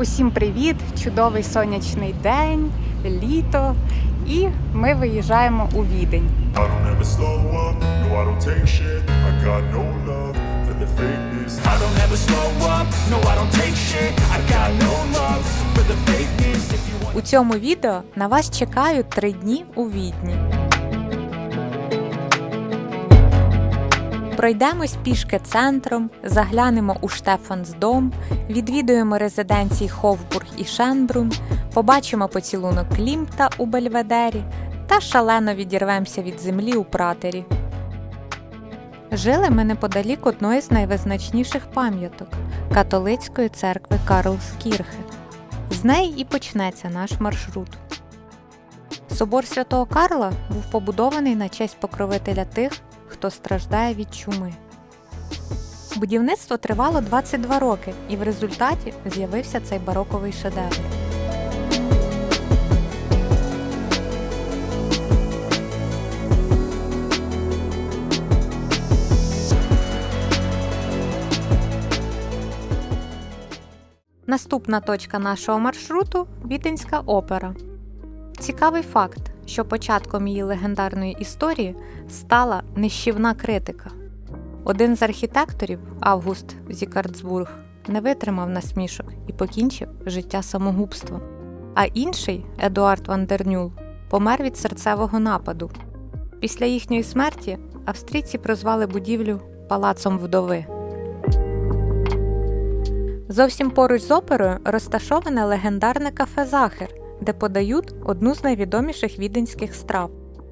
Усім привіт! Чудовий сонячний день, літо, і ми виїжджаємо у відень. У цьому відео на вас чекають три дні у відні. Пройдемось пішки центром, заглянемо у Штефансдом, відвідуємо резиденції Ховбург і Шенбрун, побачимо поцілунок Клімта у Бельведері та шалено відірвемося від землі у пратері. Жили ми неподалік одної з найвизначніших пам'яток католицької церкви Карлскірхе. З неї і почнеться наш маршрут. Собор Святого Карла був побудований на честь покровителя тих, хто страждає від чуми. Будівництво тривало 22 роки, і в результаті з'явився цей бароковий шедевр. Наступна точка нашого маршруту Віденська опера. Цікавий факт, що початком її легендарної історії стала нищівна критика. Один з архітекторів, Август Зікардсбург, не витримав насмішок і покінчив життя самогубством. А інший, Едуард Вандернюл, помер від серцевого нападу. Після їхньої смерті австрійці прозвали будівлю палацом вдови. Зовсім поруч з оперою розташоване легендарне кафе Захер, де подають одну з найвідоміших віденських страв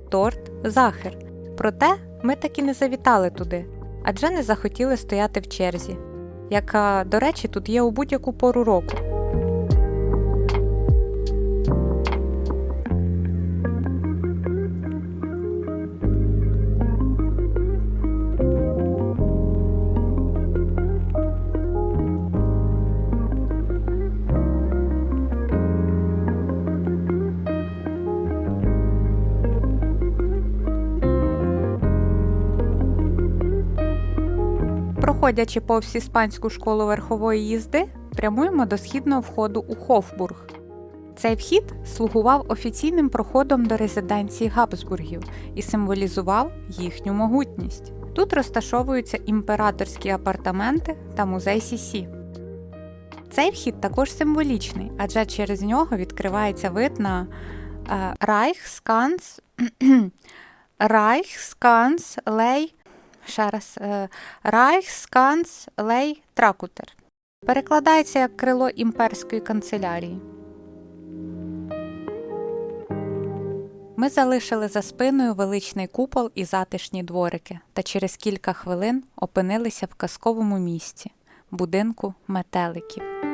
торт Захер. Проте ми таки не завітали туди, адже не захотіли стояти в черзі, яка, до речі, тут є у будь-яку пору року. Проходячи повз іспанську школу верхової їзди, прямуємо до східного входу у Хофбург. Цей вхід слугував офіційним проходом до резиденції Габсбургів і символізував їхню могутність. Тут розташовуються імператорські апартаменти та музей Сісі. Цей вхід також символічний, адже через нього відкривається вид на е, Райхсканц Райхсканцлей ще раз е, Райхсканцлей Тракутер. Перекладається як крило імперської канцелярії. Ми залишили за спиною величний купол і затишні дворики, та через кілька хвилин опинилися в казковому місці будинку метеликів.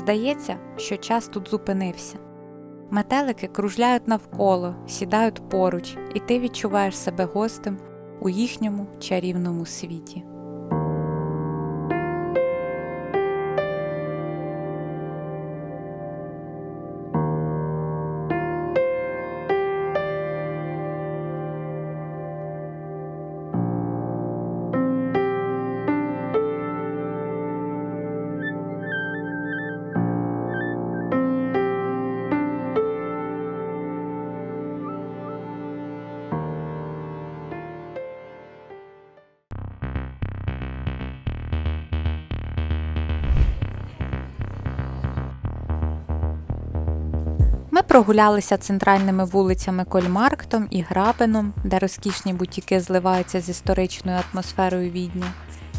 Здається, що час тут зупинився. Метелики кружляють навколо, сідають поруч, і ти відчуваєш себе гостем у їхньому чарівному світі. Прогулялися центральними вулицями Кольмарктом і Грабеном, де розкішні бутіки зливаються з історичною атмосферою відня.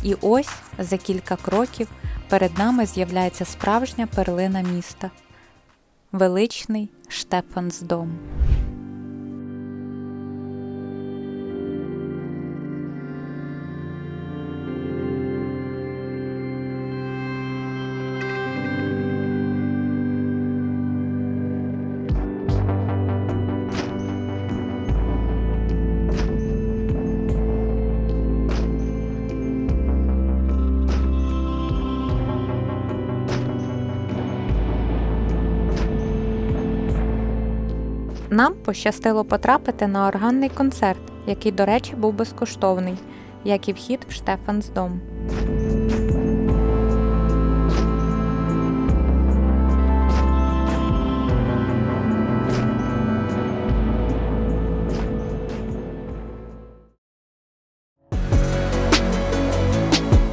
І ось за кілька кроків перед нами з'являється справжня перлина міста величний Штефансдом. Нам пощастило потрапити на органний концерт, який, до речі, був безкоштовний, як і вхід в Штефансдом.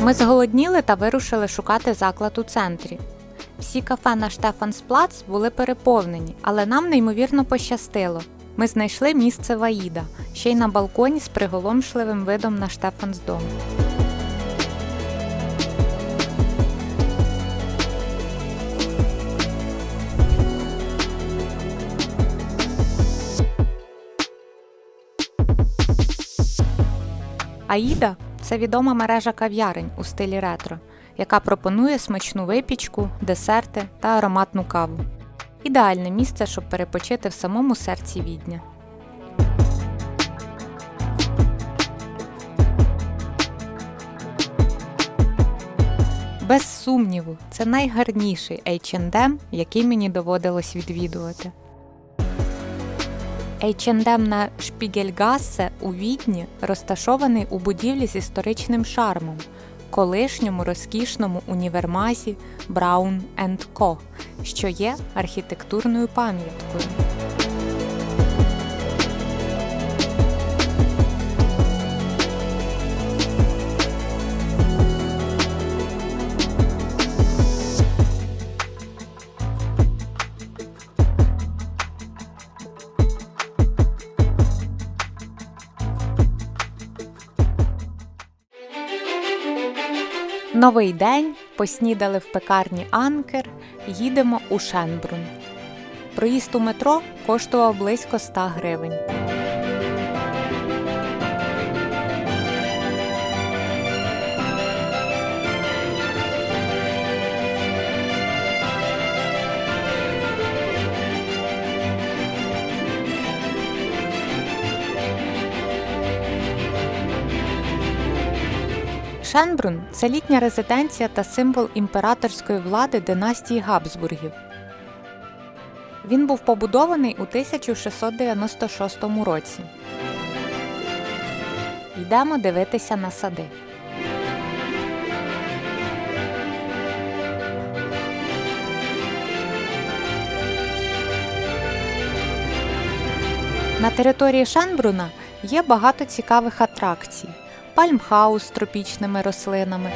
Ми зголодніли та вирушили шукати заклад у центрі. Всі кафе на Штефансплац були переповнені, але нам неймовірно пощастило. Ми знайшли місце Ваїда, ще й на балконі з приголомшливим видом на Штефансдом. Аїда це відома мережа кав'ярень у стилі ретро, яка пропонує смачну випічку, десерти та ароматну каву. Ідеальне місце, щоб перепочити в самому серці відня. Без сумніву, це найгарніший H&M, який мені доводилось відвідувати. H&M на Шпігельгассе у Відні розташований у будівлі з історичним шармом, колишньому розкішному універмазі Браун Co., що є архітектурною пам'яткою. Новий день, поснідали в пекарні Анкер, їдемо у Шенбрун. Проїзд у метро коштував близько 100 гривень. Шенбрун це літня резиденція та символ імператорської влади династії Габсбургів. Він був побудований у 1696 році. Йдемо дивитися на сади. На території Шенбруна є багато цікавих атракцій пальмхаус з тропічними рослинами,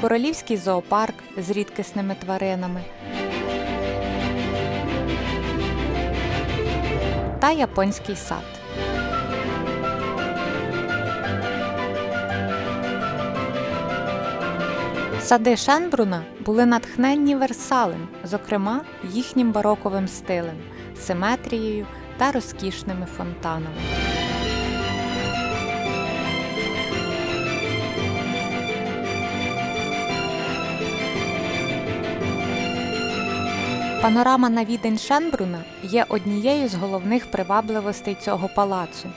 королівський зоопарк з рідкісними тваринами та японський сад. Сади Шенбруна були натхненні Версалем, зокрема їхнім бароковим стилем, симетрією та розкішними фонтанами. Панорама на відень Шенбруна є однією з головних привабливостей цього палацу.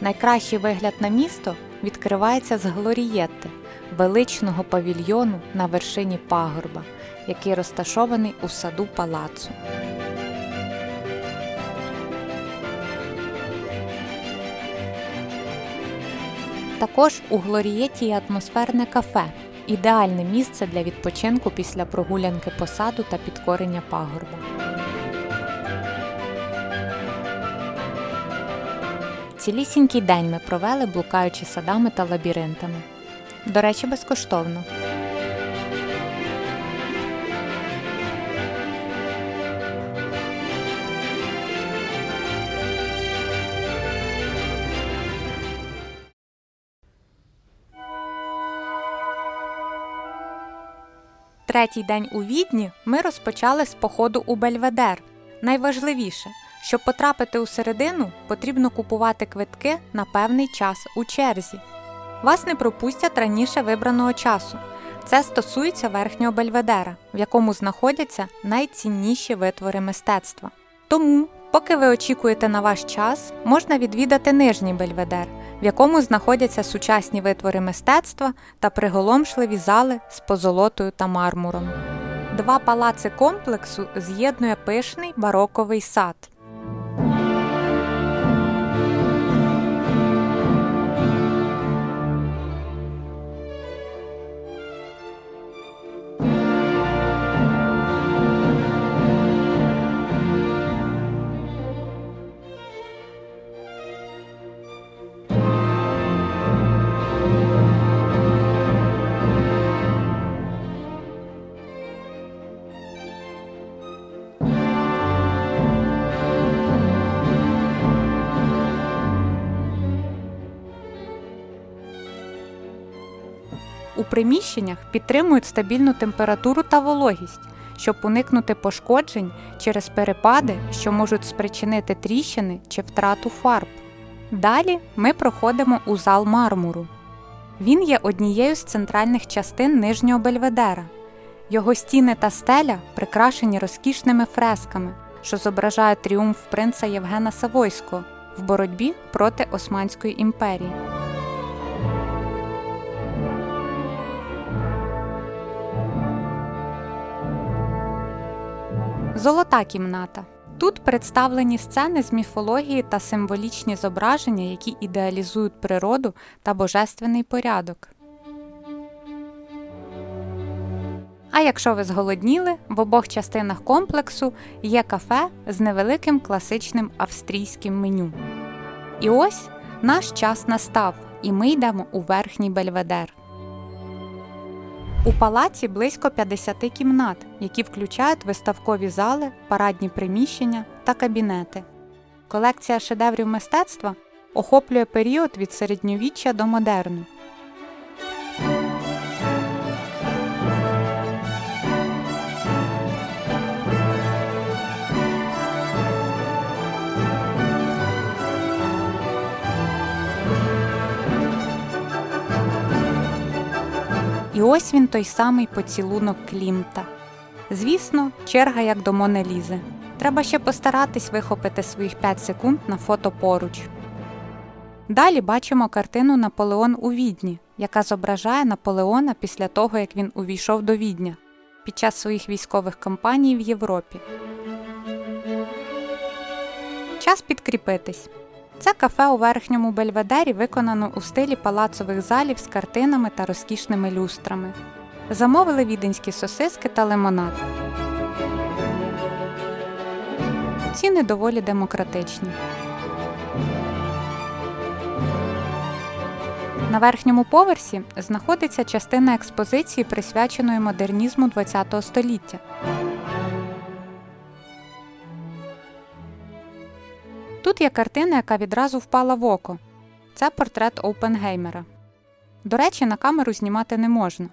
Найкращий вигляд на місто відкривається з Глорієтти, величного павільйону на вершині пагорба, який розташований у саду палацу. Також у Глорієті є атмосферне кафе, ідеальне місце для відпочинку після прогулянки по саду та підкорення пагорба. Цілісінький день ми провели, блукаючи садами та лабіринтами. До речі, безкоштовно. Третій день у Відні ми розпочали з походу у Бельведер. Найважливіше, щоб потрапити у середину, потрібно купувати квитки на певний час у черзі. Вас не пропустять раніше вибраного часу. Це стосується верхнього бельведера, в якому знаходяться найцінніші витвори мистецтва. Тому, поки ви очікуєте на ваш час, можна відвідати нижній бельведер, в якому знаходяться сучасні витвори мистецтва та приголомшливі зали з позолотою та мармуром. Два палаци комплексу з'єднує пишний бароковий сад. У приміщеннях підтримують стабільну температуру та вологість, щоб уникнути пошкоджень через перепади, що можуть спричинити тріщини чи втрату фарб. Далі ми проходимо у зал мармуру. Він є однією з центральних частин нижнього бельведера. Його стіни та стеля прикрашені розкішними фресками, що зображають тріумф принца Євгена Савойського в боротьбі проти Османської імперії. Золота кімната. Тут представлені сцени з міфології та символічні зображення, які ідеалізують природу та божественний порядок. А якщо ви зголодніли, в обох частинах комплексу є кафе з невеликим класичним австрійським меню. І ось наш час настав, і ми йдемо у верхній бельведер. У палаці близько 50 кімнат, які включають виставкові зали, парадні приміщення та кабінети. Колекція шедеврів мистецтва охоплює період від середньовіччя до модерну. І ось він той самий поцілунок Клімта. Звісно, черга як до Мони Лізи. Треба ще постаратись вихопити своїх 5 секунд на фото поруч. Далі бачимо картину Наполеон у Відні, яка зображає Наполеона після того, як він увійшов до Відня під час своїх військових кампаній в Європі. Час підкріпитись. Це кафе у верхньому бельведері виконано у стилі палацових залів з картинами та розкішними люстрами. Замовили віденські сосиски та лимонад. Ціни доволі демократичні. На верхньому поверсі знаходиться частина експозиції, присвяченої модернізму ХХ століття. Тут є картина, яка відразу впала в око. Це портрет Опенгеймера. До речі, на камеру знімати не можна.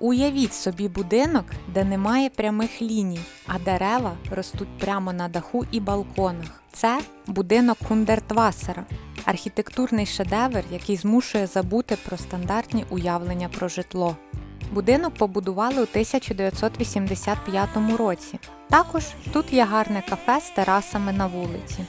Уявіть собі будинок, де немає прямих ліній, а дерева ростуть прямо на даху і балконах. Це будинок Хундертвасера, архітектурний шедевр, який змушує забути про стандартні уявлення про житло. Будинок побудували у 1985 році. Також тут є гарне кафе з терасами на вулиці.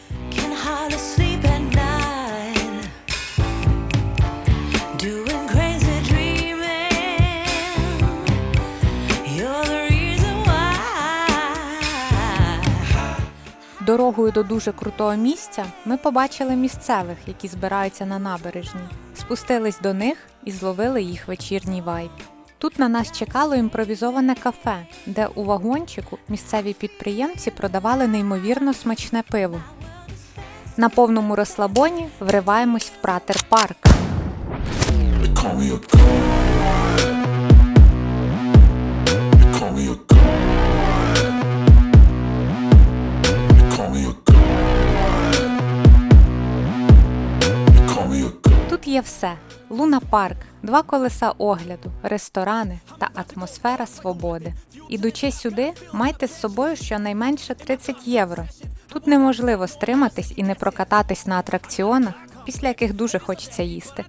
Дорогою до дуже крутого місця ми побачили місцевих, які збираються на набережній. Спустились до них і зловили їх вечірній вайб. Тут на нас чекало імпровізоване кафе, де у вагончику місцеві підприємці продавали неймовірно смачне пиво. На повному розслабоні вриваємось в пратер парк. Є все: луна парк, два колеса огляду, ресторани та атмосфера свободи. Ідучи сюди, майте з собою щонайменше 30 євро. Тут неможливо стриматись і не прокататись на атракціонах, після яких дуже хочеться їсти.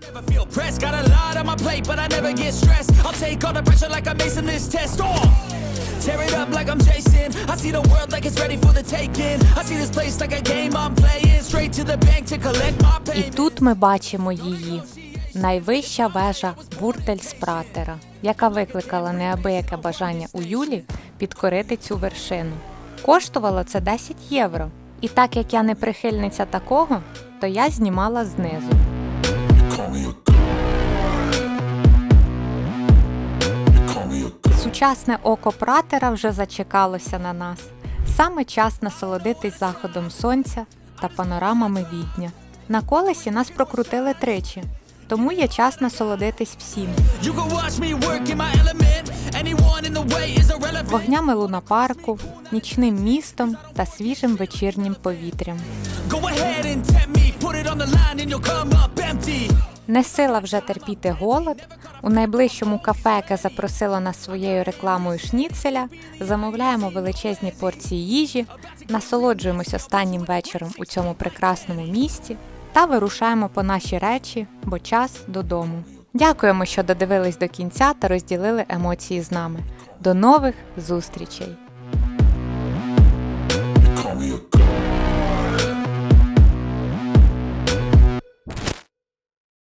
Oh! Tear it up like I'm Jason. I see the world like it's ready for the taking. I see this place like a game I'm playing. І тут ми бачимо її. найвища вежа Вуртельспратера, яка викликала неабияке бажання у Юлі підкорити цю вершину. Коштувало це 10 євро. І так як я не прихильниця такого, то я знімала знизу. Сучасне око пратера вже зачекалося на нас. Саме час насолодитись заходом сонця та панорамами відня. На колесі нас прокрутили тричі, тому є час насолодитись всім. Вогнями лунапарку, нічним містом та свіжим вечірнім повітрям. Не сила вже терпіти голод. У найближчому кафе, яке запросило нас своєю рекламою шніцеля, замовляємо величезні порції їжі, насолоджуємось останнім вечором у цьому прекрасному місті та вирушаємо по наші речі, бо час додому. Дякуємо, що додивились до кінця та розділили емоції з нами. До нових зустрічей!